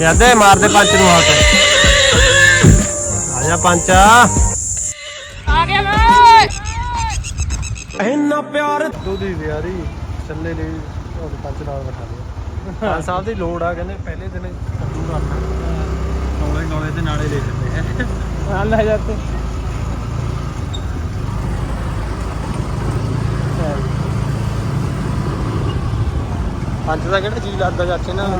ਯਾਦੇ ਮਾਰਦੇ ਪੰਜ ਨੂੰ ਹੱਥ। ਆ ਜਾ ਪੰਚਾ ਆ ਗਿਆ ਵੇ। ਇੰਨਾ ਪਿਆਰ। ਦੁੱਧੀ ਯਾਰੀ ਚੱਲੇ ਲਈ ਉਹ ਪੰਜ ਨਾਲ ਬਠਾ ਲਿਆ। ਖਾਨ ਸਾਹਿਬ ਦੀ ਲੋੜ ਆ ਕਹਿੰਦੇ ਪਹਿਲੇ ਦਿਨ ਕੱਦੂ ਕਰਨਾ ਨੌਲੇ ਨੌਲੇ ਤੇ ਨਾਲੇ ਲੈ ਜਾਂਦੇ ਹੈ ਆ ਲੈ ਜਾਂਦੇ ਪੰਜ ਦਾ ਕਿਹੜਾ ਜੀ ਲੱਗਦਾ ਚਾਚੇ ਨਾਲ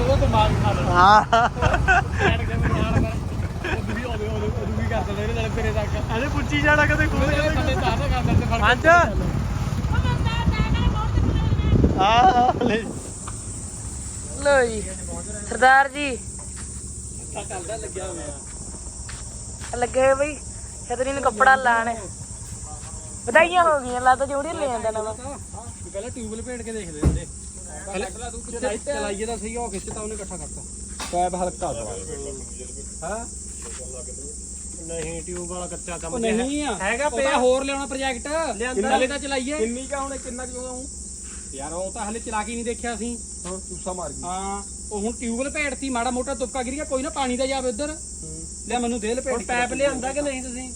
ਉਹ ਤੇ ਮਾਰ ਖਾ ਲੈ ਹਾਂ। ਕੇ ਮਾਰ ਕਰ ਉਹ ਵੀ ਉਹਦੇ ਉਹਦੇ ਉਹਦੇ ਵੀ ਕਰ ਦਿੰਦੇ ਨੇ ਤੇਰੇ ਤੱਕ ਅਰੇ ਪੁੱਛੀ ਜਾਣਾ ਕਦੇ ਕੋਈ। ਉਹਦੇ ਬੰਦੇ ਚਾਹ ਨਾ ਕਰ ਦਿੰਦੇ ਫੜ ਪੰਜ ਆ ਲੈ। ਲੋ ਜੀ। ਸਰਦਾਰ ਜੀ। ਚੱਲਦਾ ਲੱਗਿਆ ਹੋਇਆ ਲੱਗੇ ਹੋਏ ਬਈ। ਛਤਰੀ ਨੂੰ ਕੱਪੜਾ ਲਾਣ। ਵਧਾਈਆਂ ਹੋ ਗਈਆਂ ਲੱਗਦਾ ਜੋੜੀ ਲੈ ਜਾਂਦਾ ਨਵਾਂ। ਪਹਿਲਾਂ ਟਿਊਬਲ ਭੇੜ ਕੇ ਦੇਖਦੇ ਹੁੰਦੇ। ਪਹਿਲਾਂ ਤੂੰ ਕਿੱਥੇ ਚਲਾਈਏ ਤਾਂ ਸਹੀ ਉਹ ਖਿੱਚ ਤਾਂ ਉਹਨੇ ਇਕੱਠਾ ਕਰਤਾ। ਪੈਪ ਹਲਕਾ ਦਵਾ। ਹਾਂ। ਨਹੀਂ ਟਿਊਬ ਵਾਲਾ ਕੱਚਾ ਕੰਮ ਨਹੀਂ ਹੈਗਾ ਤਾਂ ਹੋਰ ਲਿਆਉਣਾ ਪ੍ਰੋਜੈਕਟ ਲਿਆਂਦਾ। ਹਲੇ ਤਾਂ ਚਲਾਈਏ। ਕਿੰਨੀ ਕਾ ਹੁਣ ਕਿੰਨਾ ਕਿਉਂ ਆਉਂ ਯਾਰ ਉਹ ਤਾਂ ਹਲੇ ਚਲਾ ਕੇ ਨਹੀਂ ਦੇਖਿਆ ਸੀ ਹਾਂ ਤੁਸਾ ਮਾਰ ਗਈ। ਹਾਂ ਉਹ ਹੁਣ ਟਿਊਬਲ ਭੇੜਤੀ ਮਾੜਾ ਮੋਟਾ ਤੁਪਕਾ ਗਿਰ ਗਿਆ ਕੋਈ ਨਾ ਪਾਣੀ ਦਾ ਜਾਵੇ ਉਧਰ। ਲੈ ਮੈਨੂੰ ਦੇ ਲਪੇਟ ਪੈਪ ਲਿਆਂਦਾ ਕਿ ਨਹੀਂ ਤੁਸੀਂ?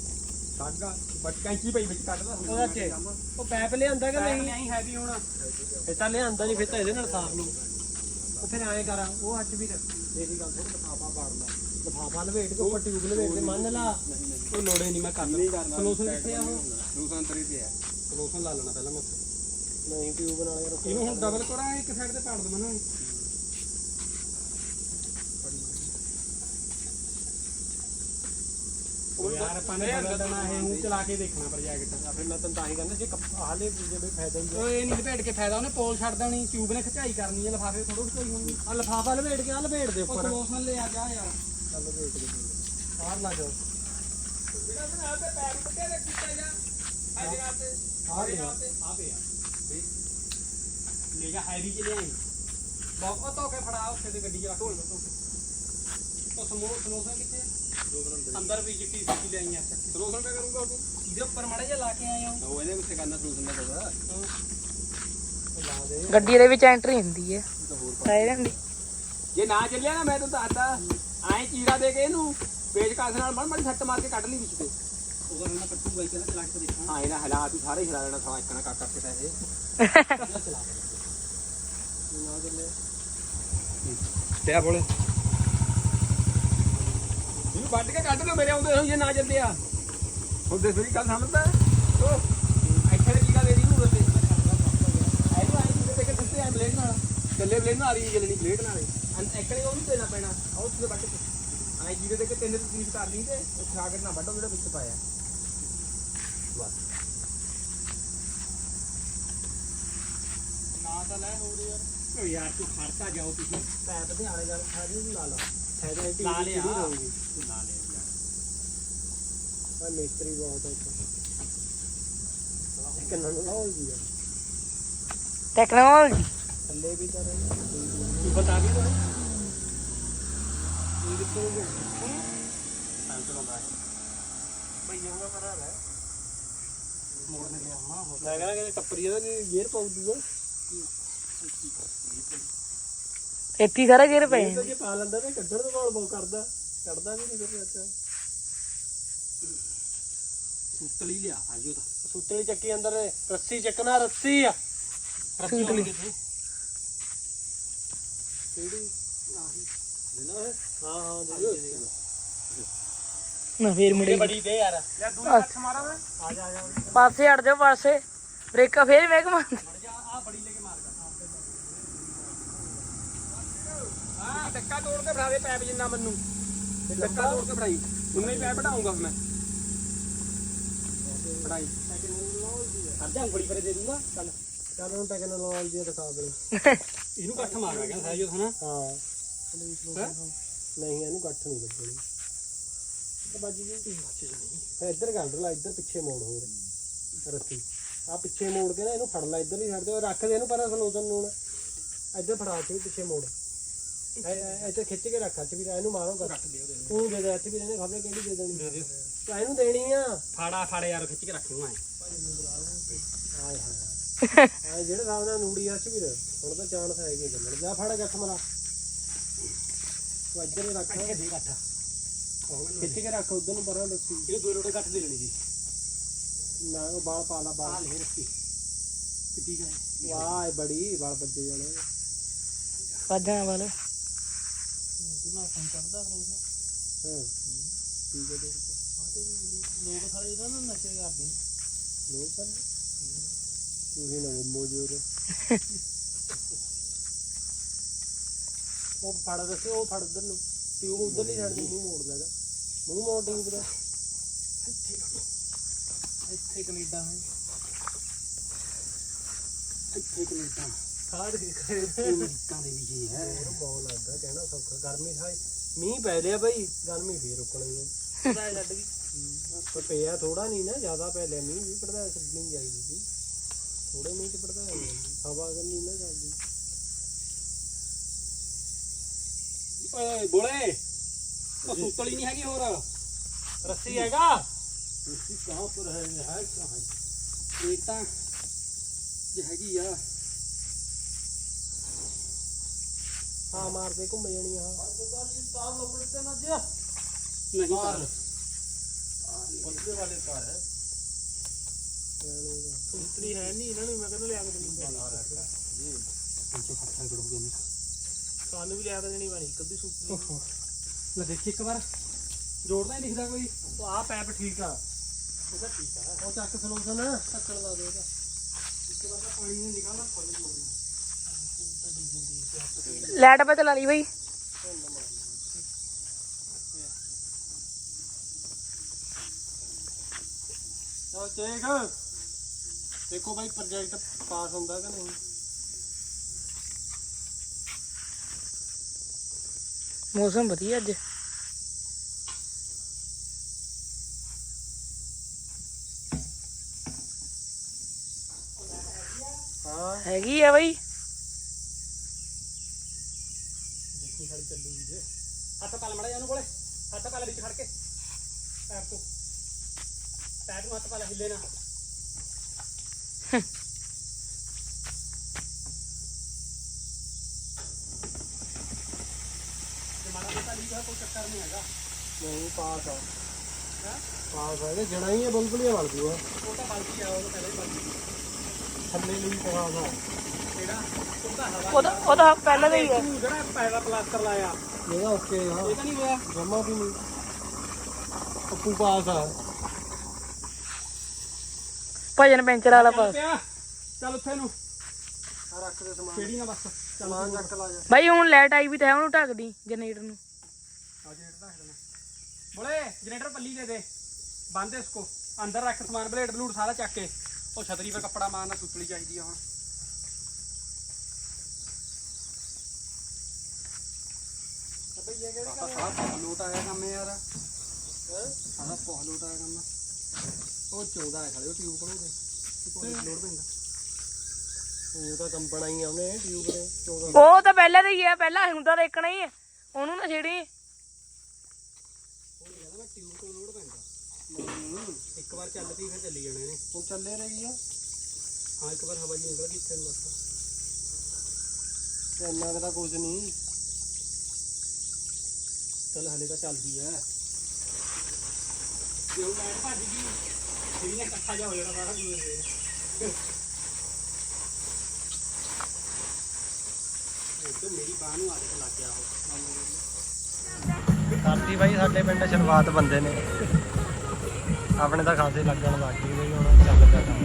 ਸਾਗਾ। ਬਟ ਕੈਂਚੀ ਪਈ ਵਿੱਚ ਕੱਢਦਾ ਉਹਦਾ ਚ ਉਹ ਪੈਪ ਲਿਆਂਦਾ ਕਿ ਨਹੀਂ? ਨਹੀਂ ਹੈਵੀ ਹੋਣਾ। ਇਹ ਤਾਂ ਲਿਆਂਦਾ ਨਹੀਂ ਫਿਰ ਤਾਂ ਇਹਦੇ ਨਾਲ ਸਾਫ਼ ਨਹੀਂ ਉਹ ਫਿਰ ਐਂ ਕਰ ਉਹ ਹੱਥ ਵੀ ਮੇਰੀ ਗੱਲ ਸੁਣ ਲਫਾਫਾ ਪਾੜ ਲਾ। ਲਫਾਫਾ ਲਵੇਟ ਕੇ ਉੱਪਰ ਟਿਊਬ ਲਵੇਟ ਕੇ ਮੰਨ ਲਾ। ਉਹ ਲੋੜੇ ਨਹੀਂ ਮੈਂ ਕਰ ਲਾਂ ਸੋਲੂਸ਼ਨ ਕਿੱਥੇ ਆ ਉਹ? ਸੋਲੂਸ਼ਨ ਤਰੀ ਤੇ ਹੈ ਸੋਲੂਸ਼ਨ ਲਾ ਲੈਣਾ ਪਹਿਲਾਂ ਮੈਂ ਨਹੀਂ ਟਿਊਬ ਨਾਲ ਯਾਰ ਇਹਨੂੰ ਹੁਣ ਡਬਲ ਕਰਾਂ ਇੱਕ ਸਾਈਡ ਤੇ ਪਾੜ ਦਵਾਂ ਨਾ? ਯਾਰ ਆਪਾਂ ਨੇ ਬਦਲ ਦੇਣਾ ਇਹ ਹੁਣ ਚਲਾ ਕੇ ਦੇਖਣਾ ਪ੍ਰੋਜੈਕਟ ਫਿਰ ਮੈਂ ਤੈਨੂੰ ਤਾਂ ਹੀ ਕਹਿੰਦਾ ਜੇ ਹਾਲੇ ਜੇ ਬਈ ਫਾਇਦਾ ਹੀ ਉਹ ਇਹ ਨਹੀਂ ਲਪੇਟ ਕੇ ਫਾਇਦਾ ਉਹਨੇ ਪੋਲ ਛੱਡ ਦੇਣੀ ਟਿਊਬ ਨੇ ਖਿਚਾਈ ਕਰਨੀ ਹੈ ਲਫਾਫੇ ਥੋੜੋ ਖਿਚਾਈ ਹੋਣੀ ਆ ਲਫਾਫਾ ਲਵੇਟ ਕੇ ਆ ਲਵੇਟ ਦੇ ਉਹ ਉੱਪਰ ਸੋਲੂਸ਼ਨ ਲੈ ਆ ਜਾ ਯਾਰ। ਚੱਲ ਲਵੇਟ ਦੇ ਬਾਹਰ ਲਾ ਜਾਓ। ਜਿਹੜਾ ਤੇ ਨਾਲ ਤੇ ਪੈਰ ਪੱਟੇ ਲੱਗ ਕੀਤਾ ਜਾ ਆ। ਗਿਆ ਆ ਪਿਆ। ਲੈ ਜਾ ਹੈਵੀ ਚ ਲਿਆਈ ਬਹੁਤ ਧੋ ਕੇ ਫੜਾ ਉੱਥੇ ਤੇ ਗੱਡੀ ਚ ਰੱਖ। ਉਹ ਸਮੋ ਸਮੋਸਾ ਕਿੱਥੇ ਆ? ਅੰਦਰ ਵੀ ਚਿੱਟੀ ਸਿੱਕੀ ਲਿਆਈਆਂ ਸਮੋਸਾ ਕਿਆ ਕਰੂੰਗਾ ਤੂੰ ਇਹਦੇ ਉੱਪਰ ਮਾੜਾ ਜਿਹਾ ਲਾ ਕੇ ਆਇਆ ਹਾਂ। ਉਹ ਇਹਦੇ ਉੱਤੇ ਕਰਨਾ ਸਮੋਸਾ ਦਾ ਦੇ ਗੱਡੀ ਦੇ ਵਿੱਚ ਐਂਟਰੀ ਹੁੰਦੀ ਹੈ। ਸਾਇਰਨ ਦੀ ਜੇ ਨਾ ਚੱਲਿਆ ਨਾ ਮੈਂ ਤੈਨੂੰ ਦੱਸਦਾ ਐਂ ਚੀਰਾ ਦੇ ਕੇ ਇਹਨੂੰ ਪੇਜ ਕਾਸ ਨਾਲ ਮੜ ਮੜੀ ਸੱਟ ਮਾਰ ਕੇ ਕੱਢ ਲਈ ਵਿੱਚ ਤੇ। ਉਹਦਾ ਨਾ ਕੱਟੂਗਾ ਇੱਕ ਨਾ ਚਲਾ ਕੇ ਦੇਖਾਂ। ਹਾਂ ਇਹਨਾਂ ਹਲਾ ਤੂੰ ਸਾਰੇ ਹਿਲਾ ਲੈਣਾ ਸਾਲਾ ਇੱਕ ਨਾ ਕੱਟ ਕਰਕੇ ਤਾਂ ਇਹ ਤੇ ਬੋਲੇ। ਇਹਨੂੰ ਵੱਢ ਕੇ ਕੱਢ ਲਓ ਮੇਰੇ ਆਉਂਦੇ ਜੇ ਨਾ ਚੱਲਦੇ ਆ। ਹੁਣ ਦੇਖ ਮੇਰੀ ਗੱਲ ਸਮਝਦਾ ਉਹ ਇੱਥੇ ਦੇ ਕੀੜਾ ਦੇ ਦੀ ਨੂੰ ਇਹਨੂੰ ਆਈ ਕਿਤੇ ਤੇ ਕਿੱਥੇ ਆ ਬਲੇਡ ਨਾਲ। ਕੱਲੇ ਬਲੇਡ ਨਾਲ ਆ ਰਹੀ ਹੈ ਜਲਣੀ ਬਲੇਡ ਨਾਲ। ਅਨ ਐਕੜੇ ਉਹਨੂੰ ਦੇਣਾ ਪੈਣਾ ਆਉ ਉੱਥੇ ਵੱਢ ਕੇ। ਆਈ ਜਿਹਦੇ ਤੇ ਕਿ ਤਿੰਨ ਤਕਲੀਫ ਕਰ ਲਈ ਤੇ ਉਹ ਖਾ ਕੇ ਨਾ ਵੱਢੋ ਜਿਹੜਾ ਵਿੱਚ ਪਾਇਆ। ਬਸ। ਨਾ ਤਾਂ ਲੈ ਹੋ ਰਿਹਾ ਯਾਰ ਓ ਯਾਰ ਤੂੰ ਖੜਤਾ ਜਾਓ ਤੁਸੀਂ ਪੈਪ ਦੇ ਆਲੇ ਗੱਲ ਸਾਰੀ ਨੂੰ ਲਾ ਲਾ ਫਾਇਦਾ ਹੀ ਲਾ ਟਿਊਬ ਲਿਆ ਦੀ ਰਹੂਗੀ ਤੂੰ ਲਾ ਲਿਆ ਯਾਰ ਆ ਮਿਸਤਰੀ ਬਹੁਤ ਹੈ ਇੱਥੇ ਕਿੰਨਾ ਨੂੰ ਲਾਓ ਜੀ ਯਾਰ। ਟੈਕਨੋਲੋਜੀ ਥੱਲੇ ਵੀ ਤਾਂ ਰਹੇ ਤੂੰ ਬਤਾ ਵੀ ਦੋ ਇਹ ਕਿੱਥੋਂ ਹੋ ਗਿਆ ਟਾਈਮ ਚਲਾਉਂਦਾ ਹੈ ਭਈਆਂ ਦਾ ਭਰਾ ਲੈ ਮੋੜ ਨੇ ਗਿਆ ਹੋਣਾ ਹੋਰ ਇੱਥੇ ਹੀ ਸਾਰਾ ਗੇਰ ਪਏ ਇਹ ਤਾਂ ਜੇ ਪਾ ਲੈਂਦਾ ਤੇ ਕੱਢਣ ਤੋਂ ਬਾਅਦ ਬਹੁਤ ਕਰਦਾ ਕੱਢਦਾ ਵੀ ਨਹੀਂ ਫਿਰ ਅੱਛਾ ਸੁੱਤਲੀ ਲਿਆ ਉਹ ਤਾਂ। ਸੂਤਰੀ ਚੱਕੀ ਅੰਦਰ ਰੱਸੀ ਚੱਕਣਾ ਰੱਸੀ ਆ। ਸੁੱਤਲੀ ਕਿਹੜੀ? ਲੈਣਾ ਹੈ? ਹਾਂ ਹਾਂ ਦੇ ਦਿਓ। ਨਾ ਫੇਰ ਮੁੜੇ। ਬੜੀ ਦੇ ਯਾਰ। ਯਾਰ ਦੂਜੀ ਹੱਥ ਮਾਰਾਂ ਮੈਂ। ਆ ਜਾ ਆ ਜਾ। ਪਾਸੇ ਹਟ ਜਾਓ ਪਾਸੇ। ਬ੍ਰੇਕਾਂ ਫੇਰ ਮੈਂ ਕਮਾਂ ਆ ਬੜੀ ਲੈ ਕੇ ਮਾਰ ਹਾਂ ਟੱਕਾ ਤੋੜ ਕੇ ਫੜਾ ਦੇ ਪੈਪ ਜਿੰਨਾ ਮੈਨੂੰ। ਟੱਕਾ ਤੋੜ ਕੇ ਫੜਾਈ। ਉਨਾ ਹੀ ਪੈਪ ਬਣਾਉਂਗਾ ਮੈਂ। ਫੜਾਈ। ਅੱਧਾ ਉਂਗਲੀ ਪਰੇ ਦੇ ਦੂੰਗਾ ਚੱਲ। ਚੱਲ ਉਹਨੂੰ ਟੈਕਨੋਲੋਜੀ ਦਾ ਦਿਖਾ ਦੇ। ਇਹਨੂੰ ਕੱਠ ਮਾਰਨਾ ਕਹਿੰਦਾ ਸਾਜੋ ਹਨਾ? ਹਾਂ। ਹੈਂ? ਨਹੀਂ ਇਹਨੂੰ ਗੱਠ ਨਹੀਂ ਲੱਗਣੀ। ਤੇ ਬਾਜੀ ਜੀ ਫਿਰ ਇੱਧਰ ਕਰ ਲਾ ਇੱਧਰ ਪਿੱਛੇ ਮੋੜ ਹੋਰ। ਆ ਪਿੱਛੇ ਮੋੜ ਕੇ ਨਾ ਇਹਨੂੰ ਫੜ ਲੈ ਇੱਧਰ ਹੀ ਛੱਡ ਦੇ। ਰੱਖ ਦੇ ਇਹਨੂੰ ਪਰ ਸਲੋਚਨ ਨੂੰ ਇੱਧਰ ਫੜਾ ਕੇ ਪਿੱਛੇ ਮੋੜ। ਐ- ਇੱਥੇ ਖਿੱਚ ਕੇ ਰੱਖ ਚ ਵੀ ਇਹਨੂੰ ਮਾਰੋ ਕਰ ਕੱਟ ਦਿਓ ਦੇ ਤੂੰ ਦੇ ਦੇ ਇੱਥੇ ਵੀ ਇਹਨੇ ਖਬਰ ਕਿਹੜੀ ਦੇ ਦੇਣੀ? ਤਾਂ ਇਹਨੂੰ ਦੇਣੀ ਆ। ਫਾੜਾ ਫਾੜੇ ਯਾਰ ਖਿੱਚ ਕੇ ਰੱਖ ਲੂੰ ਐ। ਹਾਏ ਹਾਏ। ਆ ਜਿਹੜੇ ਹਿਸਾਬ ਨਾਲ ਨੂੜੀ ਹੱਥ ਵੀ ਦੇ ਹੁਣ ਤਾਂ ਚਾਂਸ ਹੈਗੇ ਚੱਲਣ। ਜਾ ਫੜ ਗੱਠ ਮਰਾ ਤੂੰ ਇੱਧਰ ਹੀ ਰੱਖ ਦੇ ਘੱਟ ਖਿੱਚ ਕੇ ਰੱਖ ਉਧਰ ਨੂੰ ਪਰਾਂ ਰੱਸੀ ਇਹ ਦੋ ਰੋੜੇ ਘੱਟ ਦੇ ਲੈਣੀ ਜੀ। ਨਾ ਉਹ ਬਾਲ ਪਾ ਲਾ ਬਾਲ। ਲੈ ਰੱਖੀ। ਕਿੱਡੀ ਕਾ ਵਾਹ ਇਹ ਬੜੀ ਬਾਲ ਵੱਜੇ ਜਾਣੇ। ਵਾਜਾਂ ਵਾਲ। ਤੂੰ ਨਾ ਫੋਨ ਕਰਦਾ ਰੋਜ਼ ਹਾਂ। ਠੀਕ ਹੈ ਦੇਖ ਲੋਕ ਸਾਰੇ ਇਹਨਾਂ ਨੂੰ ਨਸ਼ੇ ਕਰਦੇ ਲੋਕ ਕਰ ਤੁਸੀਂ ਨਾ ਮੋਜੂਦ ਉਹ ਫੜ ਦੱਸੇ ਉਹ ਫੜ ਉਧਰ ਨੂੰ। ਟਿਊਬ ਉਧਰ ਨਹੀਂ ਛੱਡਦੀ ਮੂੰਹ ਮੋੜ ਲੈਗਾ ਮੂੰਹ ਮੋੜ ਟਿਊਬ ਦਾ। ਇੱਥੇ ਕੈਨੇਡਾ ਹੈ ਇੱਥੇ ਕੈਨੇਡਾ। ਖਾੜ ਕੇ ਅਮਰੀਕਾ ਦੇ ਵੀ ਜੀ ਹੈ। ਬਹੁਤ ਲੱਗਦਾ ਕਹਿਣਾ ਸੌਖਾ। ਗਰਮੀ ਹਾਈ ਮੀਂਹ ਪੈ ਲਿਆ ਭਾਈ ਗਰਮੀ ਫੇਰ ਰੁਕਣੀ ਹੈ। ਪਤਾ ਛੱਡ ਗਈ। ਪਰ ਪਿਆ ਥੋੜਾ ਨਹੀਂ ਨਾ ਜ਼ਿਆਦਾ ਪੈ ਲਿਆ ਮੀਂਹ ਵੀ ਪੜਦਾ ਛੱਡਣੀ ਚਾਹੀਦੀ ਸੀ ਥੋੜੇ ਮੀਂਹ ਚ ਪੜਦਾ ਹਵਾ ਗੰਨੀ ਨਾ ਚੱਲਦੀ। ਓਏ ਬੋਲੇ। ਉਹ ਸੁੱਤਲੀ ਨਹੀਂ ਹੈਗੀ ਹੋਰ। ਰੱਸੀ ਹੈਗਾ? ਇਸੀ ਕਹਾਂ ਪਰ ਹੈ ਹੈ ਕਹਾਂ ਇਹ ਤਾਂ ਜੇ ਹੈਗੀ ਆ। ਹਾਂ ਮਾਰਦੇ ਘੁੰਮ ਜਾਣੀ ਆ। ਨਹੀਂ ਕਰ ਉਸਦੇ ਵਾਲੇ ਘਰ ਹੈ। ਸੁਤਰੀ ਹੈ ਨਹੀਂ ਇਹਨਾਂ ਨੂੰ ਮੈਂ ਕਹਿੰਦਾ ਲਿਆ ਕੇ ਦੇਣੀ ਪੈਣੀ ਪਿੱਛੇ ਹੱਥਾਂ ਕਰੋਗੇ ਮੈਂ ਸਾਨੂੰ ਵੀ ਲਿਆ ਕੇ ਦੇਣੀ ਪੈਣੀ ਕਦੀ ਸੁਤਰੀ ਲੈ ਦੇਖੀ ਇੱਕ ਵਾਰ। ਜੋੜਦਾ ਹੀ ਦਿਖਦਾ ਕੋਈ। ਉਹ ਆ ਪੈਪ ਠੀਕ ਆ। ਉਹਦਾ ਠੀਕ ਆ। ਉਹ ਚੱਕ ਸਲੂਸ਼ਨ। ਢੱਕਣ ਲਾ ਦੇ ਉਹਦਾ। ਇੱਕ ਵਾਰ ਤਾਂ ਪਾਣੀ ਨੂੰ ਨਿਕਾਲਣਾ ਫੁੱਲ ਜੋੜਨਾ ਲਾਈਟ ਪਾ ਚਲਾ ਲਈ ਬਈ। ਚਲ ਚੇਕ ਦੇਖੋ ਭਾਈ ਪ੍ਰੋਜੈਕਟ ਪਾਸ ਹੁੰਦਾ ਕਿ ਨਹੀਂ। ਮੌਸਮ ਵਧੀਆ ਅੱਜ। ਹੈਗੀ ਆ ਬਈ। ਖਾਲੀ ਚੱਲੂਗੀ ਜੇ ਹੱਥ ਪਾ ਲੈ ਮੜਾ ਜਾਨੂੰ ਕੋਲੇ। ਹੱਥ ਪਾ ਲੈ ਵਿੱਚ ਖੜ ਕੇ। ਪੈਰ ਤੋਂ। ਪੈਰ ਨੂੰ ਹੱਥ ਪਾ ਲੈ ਹਿੱਲੇ ਨਾ। ਮਾੜਾ ਮੋਟਾ ਲੀਕ ਹੈ ਕੋਈ ਚੱਕਰ ਨਹੀਂ ਹੈਗਾ। ਨਹੀਂ ਪਾਸ ਆ। ਪਾਸ ਆ। ਇਹ ਜਣਾ ਹੀ ਹੈ ਬੁਲਬੁਲੀਆਂ ਬਣ ਜੂਗਾ ਉਹ ਤਾਂ ਬਲਕੀ ਆ ਉਹ ਤਾਂ ਪਹਿਲਾਂ ਹੀ ਬਲਕੀ ਥੱਲੇ ਲਈ ਪਾਸ ਆ। ਕਿਹੜਾ ਉਹ ਤਾਂ ਹਵਾ ਉਹਦਾ ਉਹਦਾ ਪਹਿਲਾਂ ਦਾ ਹੀ ਹੈ। ਤੂੰ ਜਿਹੜਾ ਪੈਰਾ ਪਲਾਸਟਰ ਲਾਇਆ। ਇਹਦਾ ਓਕੇ ਹਾਂ ਇਹ ਤਾਂ ਨਹੀਂ ਹੋਇਆ। ਜਮਾ ਵੀ ਨਹੀਂ। ਪੱਪੂ ਪਾਸ ਆ। ਭਜਨ ਪੈਂਚਰ ਵਾਲਾ ਪਾਸ। ਪਿਆ। ਚੱਲ ਉੱਥੇ ਨੂੰ। ਆ ਰੱਖ ਦੇ ਸਮਾਨ। ਕਿਹੜੀ ਨਾ ਬਸ। ਸਮਾਨ ਚੱਕ ਲਾ ਜਾ। ਬਾਈ ਹੁਣ ਲਾਈਟ ਆਈ ਵੀ ਤਾਂ ਹੈ ਉਹਨੂੰ ਢੱਕਦੀ ਜਨਰੇਟਰ ਨੂੰ। ਆ ਜਨਰੇਟਰ ਰੱਖ ਦੇਣਾ। ਬੋਲੇ ਜਨਰੇਟਰ ਪੱਲੀ ਦੇ ਦੇ। ਬੰਦ ਇਸਕੋ ਅੰਦਰ ਰੱਖ ਸਮਾਨ ਬਲੇਡ ਬਲੂਡ ਸਾਰਾ ਚੱਕ ਕੇ। ਉਹ ਛਤਰੀ 'ਤੇ ਕੱਪੜਾ ਮਾਰਨਾ ਸੁੱਤਲੀ ਚਾਹੀਦੀ ਆ ਹੁਣ। ਭਈਆ ਕਿਹੜੇ ਆਪਾਂ ਸਾਰਾ ਬਹੁਤ ਲੋਟ ਆਇਆ ਕੰਮ ਯਾਰ ਸਾਰਾ ਬਹੁਤ ਲੋਟ ਆਇਆ ਕੰਮ ਉਹ 14 ਹੈ ਖੜੇ ਉਹ ਟਿਊਬ ਕੋਲੋਂ ਦੇ ਕਿੱਥੇ ਲੋਡ ਪੈਂਦਾ ਉਹ ਤਾਂ ਕੰਪਣਾ ਹੀ ਆਉਨੇ ਟਿਊਬ ਨੇ 14 ਉਹ ਤਾਂ ਪਹਿਲਾਂ ਦਾ ਹੀ ਹੈ ਪਹਿਲਾਂ ਹੁੰਦਾ ਦੇਖਣਾ ਹੀ ਹੈ ਉਹਨੂੰ ਨਾ ਛੇੜੀ। ਉਹ ਕਹਿੰਦਾ ਮੈਂ ਟਿਊਬ ਕੋਲ ਲੋਡ ਪੈਂਦਾ ਇੱਕ ਵਾਰ ਚੱਲ ਪਈ ਫਿਰ ਚੱਲੀ ਜਾਣੇ ਨੇ ਹੁਣ ਚੱਲੇ ਰਹੀ। ਆ ਹਾਂ ਇੱਕ ਵਾਰ ਹਵਾ ਜੀ ਨਿਕਲ ਗਈ ਇੱਥੇ ਨੂੰ ਬਸ। ਤੇ ਇੰਨਾ ਕੁ ਤਾਂ ਕੁਝ ਨਹੀਂ। ਚੱਲ ਹਲੇ ਤਾਂ ਚੱਲਦੀ ਐ ਜੇ ਉਹ ਲਾਈਟ ਭੱਜ ਗਈ ਫਿਰ ਨੇ ਇਕੱਠਾ ਜਾ ਹੋ ਜਾਣਾ ਸਾਰਾ ਕੁਝ। ਇਹ ਮੇਰੀ ਬਾਹ ਨੂੰ ਆਦਤ ਲੱਗ ਗਿਆ ਉਹ। ਕਰਤੀ ਬਾਈ ਸਾਡੇ ਪਿੰਡ ਸ਼ੁਰੂਆਤ ਬੰਦੇ ਨੇ। ਆਪਣੇ ਤਾਂ ਖਾਸੇ ਲੱਗਣ ਲੱਗ ਗਏ ਬਈ ਹੁਣ ਚੱਲ ਪਿਆ ਕੰਮ।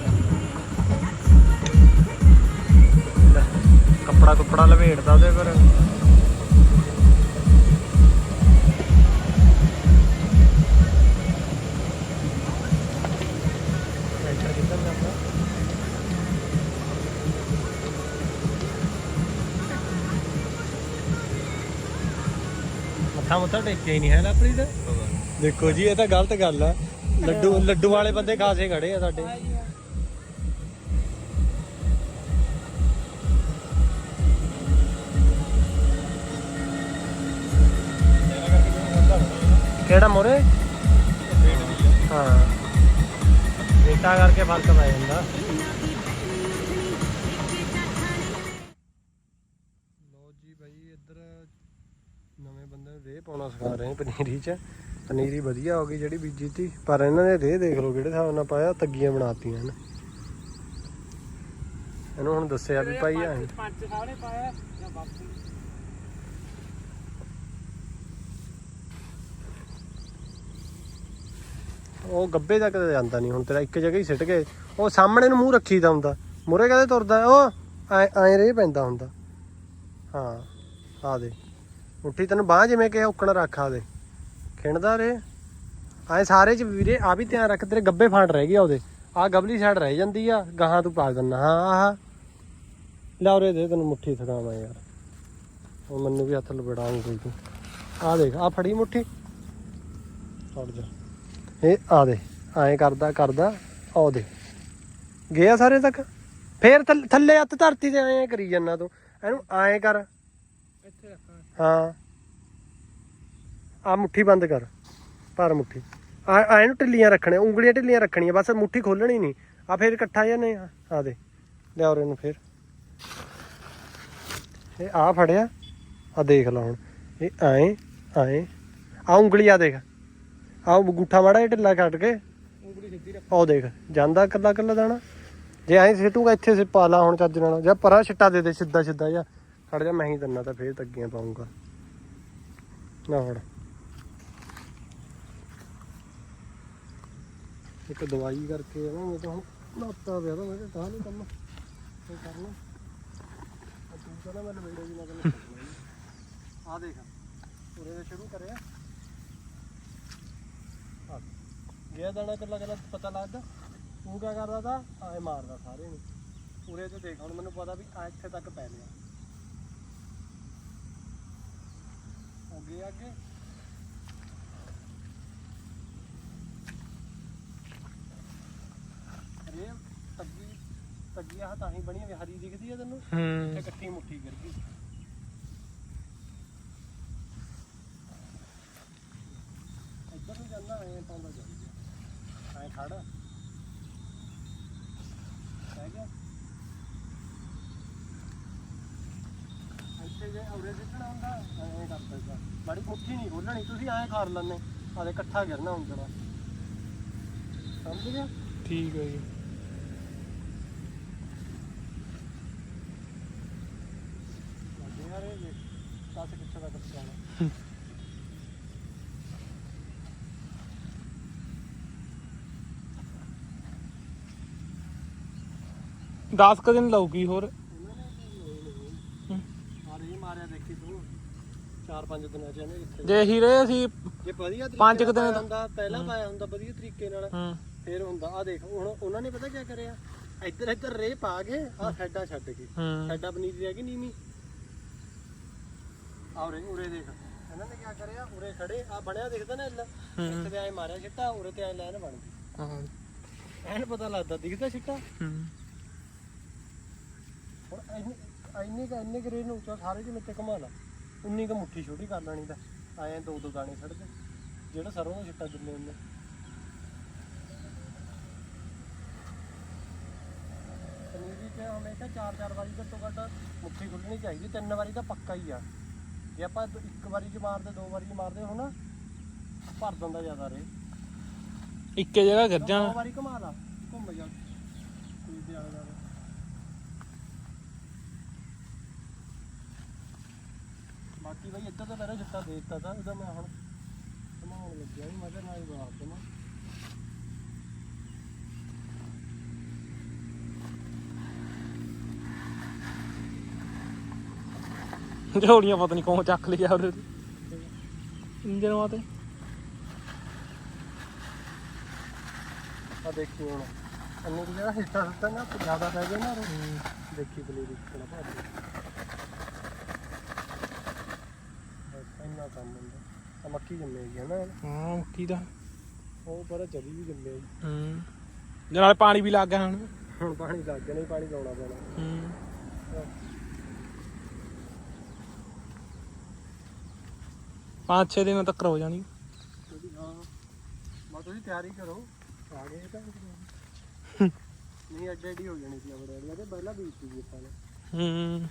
ਕੱਪੜਾ ਕੁੱਪੜਾ ਲਵੇੜਦਾ ਉਹਦੇ ਪਰ। ਮੱਥਾ ਮੁੱਥਾ ਟੇਕਿਆ ਹੀ ਨਹੀਂ ਹੈ ਲਾਪਰੀ ਦੇਖੋ ਜੀ, ਇਹ ਤਾਂ ਗਲਤ ਗੱਲ ਆ। ਲੱਡੂ ਲੱਡੂ ਵਾਲੇ ਬੰਦੇ ਖਾਸੇ ਖੜੇ ਆ ਸਾਡੇ। ਕਿਹੜਾ ਮੋਰੇ? ਹਾਂ। ਬੇਟਾ ਕਰਕੇ ਫ਼ਰਕ ਪੈ ਜਾਂਦਾ। ਪਾਉਣਾ ਸਿਖਾ ਰਹੇ ਪਨੀਰੀ ਚ। ਪਨੀਰੀ ਵਧੀਆ ਹੋ ਗਈ ਜਿਹੜੀ ਬੀਜੀ ਤੀ। ਪਰ ਇਹਨਾਂ ਨੇ ਰੇ ਦੇਖ ਲਓ ਕਿਹੜੇ ਹਿਸਾਬ ਨਾਲ ਪਾਇਆ, ਤੱਗੀਆਂ ਬਣਾਤੀਆਂ ਨੇ ਇਹਨੂੰ ਹੁਣ ਦੱਸਿਆ ਵੀ ਭਾਈ ਆ। ਪੰਜ ਸਾਲੇ ਪਾਇਆ ਜਾਂ ਬਾਪੂ ਉਹ ਗੱਬੇ ਤੱਕ ਤਾਂ ਜਾਂਦਾ ਨਹੀਂ ਹੁਣ, ਤੇਰਾ ਇੱਕ ਜਗ੍ਹਾ ਹੀ ਸਿੱਟ ਗਏ। ਉਹ ਸਾਹਮਣੇ ਨੂੰ ਮੂੰਹ ਰੱਖੀਦਾ ਹੁੰਦਾ। ਮੂਰੇ ਕਦੇ ਤੁਰਦਾ, ਉਹ ਐ ਐ ਰੇ ਪੈਂਦਾ ਹੁੰਦਾ। ਹਾਂ, ਆ ਦੇ। ਮੁੱਠੀ ਤੈਨੂੰ ਬਾਹ ਜਿਵੇਂ ਕਿ ਉੱਕਣ ਰੱਖ ਆ ਦੇ ਖਿੰਡਦਾ ਰੇ ਐ ਸਾਰੇ ਚ ਵੀਰੇ ਆ ਵੀ ਧਿਆਨ ਰੱਖ, ਤੇਰੇ ਗੱਬੇ ਫਾਂਟ ਰਹਿ ਗਿਆ ਉਹਦੇ। ਆ ਗਬਲੀ ਸਾਈਡ ਰਹਿ ਜਾਂਦੀ ਆ, ਗਾਹਾਂ ਤੂੰ ਪਾ ਦਿੰਨਾ ਹਾਂ, ਆਹ। ਲੈ ਦੇ ਤੈਨੂੰ ਮੁੱਠੀ ਥਕਾਵਾਂ ਯਾਰ। ਉਹ ਮੈਨੂੰ ਵੀ ਹੱਥ ਲਬੜਾਉਂ ਕੋਈ ਤੂੰ। ਆ ਦੇਖ ਆ ਫੜੀ ਮੁੱਠੀ। ਛੱਡ ਜਾ। ਇਹ ਆ ਦੇ ਐਂ ਕਰਦਾ ਕਰਦਾ ਆ ਦੇ। ਗਿਆ ਸਾਰੇ ਤੱਕ? ਫੇਰ ਥੱਲੇ- ਥੱਲੇ ਹੱਥ ਧਰਤੀ ਤੇ ਐਂ ਕਰੀ ਜਾਂਦਾ ਤੂੰ। ਇਹਨੂੰ ਐਂ ਕਰ। ਇੱਥੇ ਰੱਖਾਂ। ਹਾਂ। ਆ ਮੁੱਠੀ ਬੰਦ ਕਰ। ਭਰ ਮੁੱਠੀ। ਆ ਐ ਨੂੰ ਢਿੱਲੀਆਂ ਰੱਖਣੀਆਂ ਉਂਗਲੀਆਂ ਢਿੱਲੀਆਂ ਰੱਖਣੀਆਂ, ਬਸ ਮੁੱਠੀ ਖੋਲਣੀ ਨਹੀਂ। ਆ ਫੇਰ ਇਕੱਠਾ ਜਾਂ ਨਹੀਂ? ਆ ਦੇ ਲਿਆ ਉਰੇ ਨੂੰ ਫੇਰ। ਇਹ ਆ ਫੜਿਆ। ਆ ਦੇਖ ਲਾ ਹੁਣ। ਇਹ ਆਏ ਆਏ ਆ ਉਂਗਲੀ ਆ ਦੇਖ। ਆ ਅੰਗੂਠਾ ਮਾੜਾ ਜਿਹਾ ਢਿੱਲਾ ਕੱਟ ਕੇ। ਉਂਗਲੀ ਸਿੱਧੀ ਰੱਖ ਉਹ ਦੇਖ, ਜਾਂਦਾ ਕੱਲਾ ਕੱਲਾ ਦਾਣਾ। ਜੇ ਐਂ ਸਿੱਟੂਗਾ, ਇੱਥੇ ਸੇ ਪਾ ਲਾ ਹੁਣ ਚੱਜ ਨਾਲ। ਜਾਂ ਪਰਾਂ ਛਿੱਟਾ ਦੇ ਦੇ, ਸਿੱਧਾ ਸਿੱਧਾ ਜਾਂ ਖੜ ਜਾ, ਮੈਂ ਹੀ ਦਿੰਨਾ ਤਾਂ ਫੇਰ ਤੱਗੀਆਂ ਪਾਉਂਗਾ ਨਾ ਫੜ। ਇੱਕ ਦਵਾਈ ਕਰਕੇ ਨਾ ਮੈਂ ਤਾਂ ਹੁਣ ਨਾਤਾ ਪਿਆ ਤਾਂ ਮੈਂ ਤਾਂ ਨਹੀਂ ਕੰਮ। ਕੋਈ ਕਰਨਾ। ਤੂੰ ਕਹਿੰਦਾ ਮੈਂ ਲਵੇੜੇ ਜੀ ਨਾਲ ਆ ਦੇਖ, ਉਰੇ ਤੋਂ ਸ਼ੁਰੂ ਕਰਿਆ। ਗਿਆ ਦਾਣਾ ਕੱਲਾ ਕੱਲਾ ਪਤਾ ਲੱਗਦਾ। ਤੂੰ ਕਿਆ ਕਰਦਾ ਤਾ? ਆਏ ਮਾਰਦਾ ਸਾਰੇ ਨੂੰ। ਉਰੇ ਤੇ ਦੇਖ, ਹੁਣ ਮੈਨੂੰ ਪਤਾ ਵੀ ਆ ਇੱਥੇ ਤੱਕ ਪੈ ਲਿਆ ਅੱਗੇ ਅੱਗੇ। ਅਰੇ ਤੱਗੀ ਤੱਗੀ ਆ ਤਾਂ ਹੀ ਬਣੀ ਵੀ ਹਰੀ ਦਿਖਦੀ ਆ ਤੈਨੂੰ? ਹੂੰ। ਇਕੱਠੀ ਮੁੱਠੀ ਕਰ ਗਈ। ਇੱਧਰ ਨੂੰ ਜਾਂਦਾ ਐ ਪਾਉਂਦਾ ਜਾਂਦਾ ਐ ਖੜ ਰਹਿ ਗਿਆ ਇੱਥੇ ਜੇ ਔਰੇ ਸਿੱਟਣਾ ਹੁੰਦਾ ਐ ਕਰਦਾ ਜਾ ਮੁੱਠੀ ਨਹੀਂ ਖੋਲਣੀ ਤੁਸੀਂ ਐ ਕਰ ਲੈਣੇ ਆਦੇ ਇਕੱਠਾ ਗਿਰਨਾ ਹੁਣ ਜਰਾ। ਸਮਝ ਗਿਆ? ਠੀਕ ਹੈ ਜੀ। ਯਾਰ ਇਹ ਦੱਸ ਕਿੱਥੇ ਦਾ ਕੱਚਾ ਹੈ 10 ਕ ਦਿਨ ਲਾਊਗੀ ਹੋਰ ਆਰੇ ਹੀ ਮਾਰਿਆ ਦੇਖੀ ਤੂੰ ਚਾਰ ਪੰਜ ਦਿਨਾਂ ਚ ਇਹਨੇ ਇੱਥੇ ਜੇ ਹੀ ਰਹੇ ਅਸੀਂ ਜੇ ਵਧੀਆ ਤਰੀਕੇ ਪੰਜ ਕੁ ਨਾਲ ਦਿਨ ਪਾਇਆ ਹੁੰਦਾ ਪਹਿਲਾਂ ਪਾਇਆ ਹੁੰਦਾ ਵਧੀਆ ਤਰੀਕੇ ਨਾਲ ਹੂੰ। ਫੇਰ ਹੁੰਦਾ। ਆ ਦੇਖ ਹੁਣ ਉਹਨਾਂ ਨੇ ਪਤਾ ਕੀ ਕਰਿਆ? ਇੱਧਰ ਇੱਧਰ ਰੇ ਪਾ ਕੇ ਆ ਸਾਈਡਾਂ ਛੱਡ ਕੇ। ਹੂੰ। ਸਾਡਾ ਪਨੀਰੀ ਰਹਿ ਗਈ ਨੀਵੀਂ। ਆ ਉਰੇ ਉਰੇ ਦੇਖ। ਇਹਨਾਂ ਨੇ ਕੀ ਕਰਿਆ? ਉਰੇ ਖੜੇ ਆ ਬਣਿਆ ਦਿਖਦਾ ਨਾ ਇੱਲਾ ਇੱਥੇ ਤੇ ਐ ਮਾਰਿਆ ਛਿੱਟਾ ਉਰੇ ਤੇ ਐ ਲਾਈਨ ਬਣ ਗਈ ਹਾਂ ਐਨ ਪਤਾ ਲੱਗਦਾ ਦਿਖਦਾ ਛਿੱਟਾ? ਹੂੰ। ਹੁਣ ਇੰਨੀ ਇੰਨੀ ਕ ਨੂੰ ਉੱਚਾ ਸਾਰੇ ਜਿਹੇ ਮਿੱਤੇ ਘੁਮਾ ਲਾ। ਉਨੀ ਕ ਮੁੱਠੀ ਛੋਟੀ ਕਰ ਲੈਣੀ ਤਾਂ ਆਏ ਦੋ ਦੋ ਦਾਣੇ ਛੱਡ ਦੇ ਜਿਹੜਾ ਸਰੋਂ ਦਾ ਛਿੱਟਾ ਦਿੰਦੇ ਹੁੰਦੇ। ਪਨੀਰੀ ਤੇ ਹਮੇਸ਼ਾ ਚਾਰ ਚਾਰ ਵਾਰੀ ਘੱਟੋ ਘੱਟ ਮੁੱਠੀ ਖੁੱਲਣੀ ਚਾਹੀਦੀ ਤਿੰਨ ਵਾਰੀ ਤਾਂ ਪੱਕਾ ਹੀ ਆ। ਜੇ ਆਪਾਂ ਇੱਕ ਵਾਰੀ ਚ ਮਾਰਦੇ ਦੋ ਵਾਰੀ ਚ ਮਾਰਦੇ ਹੁਣ ਭਰ ਦਿੰਦਾ ਜ਼ਿਆਦਾ ਰੇ। ਇੱਕੇ ਜਗ੍ਹਾ ਗਿਰ ਦੋ ਜਾਣਾ। ਵਾਰੀ ਘੁਮਾ ਲਾ ਘੁੰਮ ਜਾ। ਪਨੀਰੀ ਦੇ ਆਲੇ ਦੁਆਲੇ। ਬਾਕੀ ਬਈ ਇੱਧਰ ਤਾਂ ਮੇਰਾ ਛਿੱਟਾ ਦੇ ਦਿੱਤਾ ਤਾ ਉਹਦਾ ਮੈਂ ਹੁਣ ਘਮਾਉਣ ਲੱਗਿਆ ਵੀ ਮੈਂ ਕਿਹਾ ਨਾਲ ਹੀ ਬਾਹਰ ਦੇਵਾਂ ਝੋਲੀਆਂ ਪਤਾ ਨਹੀਂ ਕੌਣ ਚੱਕ ਲਿਆ ਉਹਦੇ ਇੰਜਨ ਵਾਤੇ ਆ ਦੇਖੀ ਹੁਣ ਅੰਨੇ ਦੀ ਜਗ੍ਹਾ ਹਿੱਟਾ ਦਿੱਤਾ ਨਾ ਜ਼ਿਆਦਾ ਪੈ ਗਿਆ ਨਾ। ਦੇਖੀ ਪਨੀਰੀ ਕਿਹੜਾ ਭਾਰੀ ਬਸ ਇੰਨਾ ਕੰਮ ਹੁੰਦਾ। ਆ ਮੱਕੀ ਜੰਮੇਗੀ ਨਾ ਹਾਂ ਮੱਕੀ ਦਾ। ਉਹ ਪਰ ਚਲੀ ਵੀ ਜੰਮੇਗੀ ਹੂੰ। ਜੇ ਨਾਲੇ ਪਾਣੀ ਵੀ ਲੱਗ ਗਿਆ ਹੁਣ। ਹੁਣ ਪਾਣੀ ਲੱਗ ਗਿਆ ਨਹੀਂ ਪਾਣੀ ਲਾਉਣਾ ਪੈਣਾ। ਹੂੰ। ਪੰਜ ਛੇ ਦਿਨਾਂ ਤੱਕ ਹੋ ਜਾਣੀ। ਹਾਂ। ਬਸ ਤੁਸੀਂ ਤਿਆਰੀ ਕਰੋ। ਆ ਗਏ ਤਾਂ। ਨਹੀਂ ਅੱਡੇ ਅੱਡੀ ਹੋ ਜਾਣੀ ਸੀ ਆਪਣੇ। ਵਾਲੀਆਂ ਤੇ ਪਹਿਲਾਂ ਬੀਜ ਸੀ ਆਪਾਂ ਨੇ। ਹੂੰ।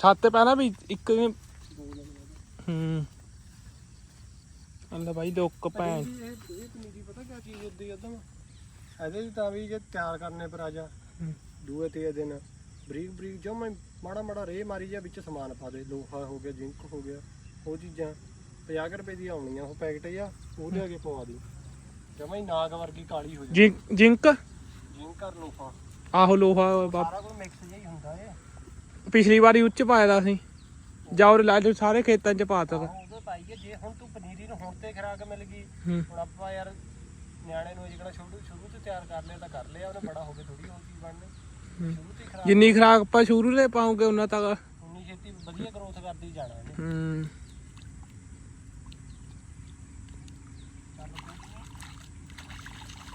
ਛੱਤ ਤੇ ਪਹਿਲਾਂ ਵੀ ਇੱਕ ਦਿਨ ਦੋ ਦਿਨ। ਹੂੰ। ਅੰਦਾ ਬਾਈ ਲੋਕ ਭੈਣ। ਇਹ ਇਹ ਪਨੀਰੀ ਪਤਾ ਕਿਆ ਚੀਜ਼ ਹੁੰਦੀ ਉਦੋਂ ਇਹਦੇ ਚ ਤਾਂ ਵੀ ਜੇ ਤਿਆਰ ਕਰਨੇ ਪਰ ਆ ਜਾ ਹੂੰ। ਦੂਏ ਤੇ ਦਿਨ। ਬਰੀਕ ਬਰੀਕ ਜੋ ਮੈਂ ਮਾੜਾ ਮਾੜਾ ਰੇ ਮਾਰੀ ਜਾ ਵਿੱਚ ਸਮਾਨ ਪਾ ਦੇ। ਲੋਹਾ ਹੋ ਗਿਆ ਜਿੰਕ ਹੋ ਗਿਆ ਉਹ ਚੀਜ਼ਾਂ। 50 ਕੁ ਰੁਪਏ ਦੀਆਂ ਆਉਣੀਆਂ ਉਹ ਪੈਕਟ ਆ ਉਹ ਲਿਆ ਕੇ ਪਵਾ ਦੀ ਜਮਾ ਹੀ ਨਾਗ ਵਰਗੀ ਕਾਲੀ ਹੋ ਜਾਂਦੀ। Zinc zinc? ਜਿੰਕ ਕਰ ਲੋਹਾ। ਆਹੋ ਲੋਹਾ ਸਾਰਾ ਕੁਝ ਮਿਕਸ ਜਿਹਾ ਹੀ ਹੁੰਦਾ ਏ ਪਿਛਲੀ ਵਾਰੀ ਉੱਚ ਪਾਇਆ ਦਾ ਸੀ। ਜਾ ਉਹ ਲਾ ਦੇ ਸਾਰੇ ਖੇਤਾਂ 'ਚ ਪਾਤਾ ਤਾ। ਆਹੋ ਉਦੋਂ ਪਾਈਏ ਜੇ ਹੁਣ ਤੂੰ ਪਨੀਰੀ ਨੂੰ ਹੁਣ ਤੇ ਖਰਾਕ ਮਿਲ ਗਈ ਹੂੰ। ਹੁਣ ਆਪਾਂ ਯਾਰ ਨਿਆਣੇ ਨੂੰ ਜਿਹੜਾ ਸ਼ੁਰੂ ਸ਼ੁਰੂ ਤੋਂ ਤਿਆਰ ਕਰ ਲਿਆ ਤਾਂ ਕਰ ਲਿਆ ਉਹਨੇ ਬੜਾ ਹੋ ਕੇ ਥੋੜੀ ਹੋਰ ਚੀਜ਼ ਬਣਨੀ। ਹੂੰ। ਸ਼ੁਰੂ ਤੋਂ ਹੀ ਖਰਾਕ ਜਿੰਨੀ ਖਰਾਕ ਆਪਾਂ ਸ਼ੁਰੂ ਦੇ ਪਾਉਂਗੇ ਉਹਨਾਂ ਤੱਕ। ਉਨੀ ਛੇਤੀ ਵਧੀਆ ਗਰੋਥ ਕਰਦੀ ਜਾਣਾ ਇਹਨੇ। ਹੂੰ।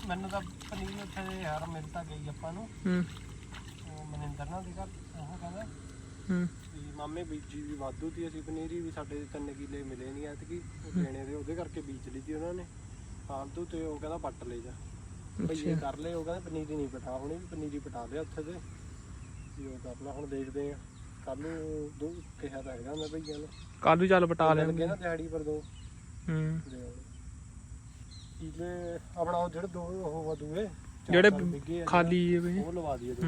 ਮੈਨੂੰ ਤਾਂ ਪਨੀਰ ਉੱਥੇ ਯਾਰ ਮਿਲ ਤਾਂ ਗਈ ਆਪਾਂ ਨੂੰ। ਹੂੰ। ਉਹ ਮਨਿੰਦਰ ਨਾਲ ਦੀ ਘਰ ਉਹ ਕਹਿੰਦਾ ਹੂੰ। ਮਾਮੇ ਬੀਜੀ ਵੀ ਵਾਧੂ ਤੀ ਅਸੀਂ ਪਨੀਰੀ ਵੀ ਸਾਡੇ ਤਿੰਨ ਕਿੱਲੇ ਮਿਲੇ ਨਹੀਂ ਐਤਕੀ ਉਹ ਦੇਣੇ ਦੇ ਉਹਦੇ ਕਰਕੇ ਬੀਜ ਲਈ ਤੀ ਉਹਨਾਂ ਨੇ ਫਾਲਤੂ ਤੇ ਉਹ ਕਹਿੰਦਾ ਪੱਟ ਲੈ ਜਾ। ਭਈਏ ਕਰ ਲਏ ਉਹ ਕਹਿੰਦੇ ਪਨੀਰੀ ਨਹੀਂ ਪਟਾ ਹੋਣੀ ਵੀ ਪਨੀਰੀ ਪਟਾ ਲਿਆ ਉੱਥੇ ਤੇ। ਵੀ ਉਹ ਕਰ ਲਾ ਹੁਣ ਦੇਖਦੇ ਆ। ਕੱਲ ਨੂੰ ਦੋ ਕਿਹਾ ਤਾਂ ਹੈਗਾ ਮੈਂ ਭਈਆਂ ਨੂੰ। ਕੱਲ ਨੂੰ ਚੱਲ ਪਟਾ ਲੈਣਗੇ। ਗਏ ਨਾ ਦਿਹਾੜੀ ਪਰ ਦੋ। ਹੂੰ। ਦੇ ਆਉਣੇ। ਕਿੱਲੇ ਆਪਣਾ ਉਹ ਜਿਹੜੇ ਦੋ ਉਹ ਵਦੂਏ ਜਿਹੜੇ ਖਾਲੀ ਜਿਵੇਂ ਉਹ ਲਵਾ ਦਈਏ ਦੋ।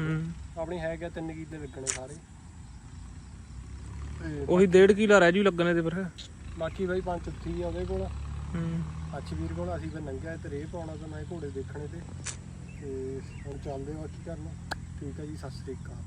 ਆਪਣੀ ਹੈ ਕਿ ਤਿੰਨ ਕਿੱਲੇ ਲੱਗਣੇ ਸਾਰੇ। ਤੇ ਉਹੀ ਡੇਢ ਕਿਲਾ ਰਹਿ ਜੂ ਲੱਗਣੇ ਤੇ ਫਿਰ। ਬਾਕੀ ਬਾਈ ਪੰਜ ਉੱਥੀ ਆ ਉਹਦੇ ਕੋਲ। ਹੂੰ। ਅੱਛ ਵੀਰ ਕੋਲ ਅਸੀਂ ਫਿਰ ਨੰਗਿਆ ਤੇ ਰੇਹ ਪਾਉਣਾ ਤਾਂ ਮੈਂ ਘੋੜੇ ਦੇਖਣੇ ਤੇ। ਤੇ ਹੁਣ ਚੱਲਦੇ ਹਾਂ ਕੀ ਕਰਨਾ ਠੀਕ ਹੈ ਜੀ ਸਤਿ ਸ੍ਰੀ ਅਕਾਲ।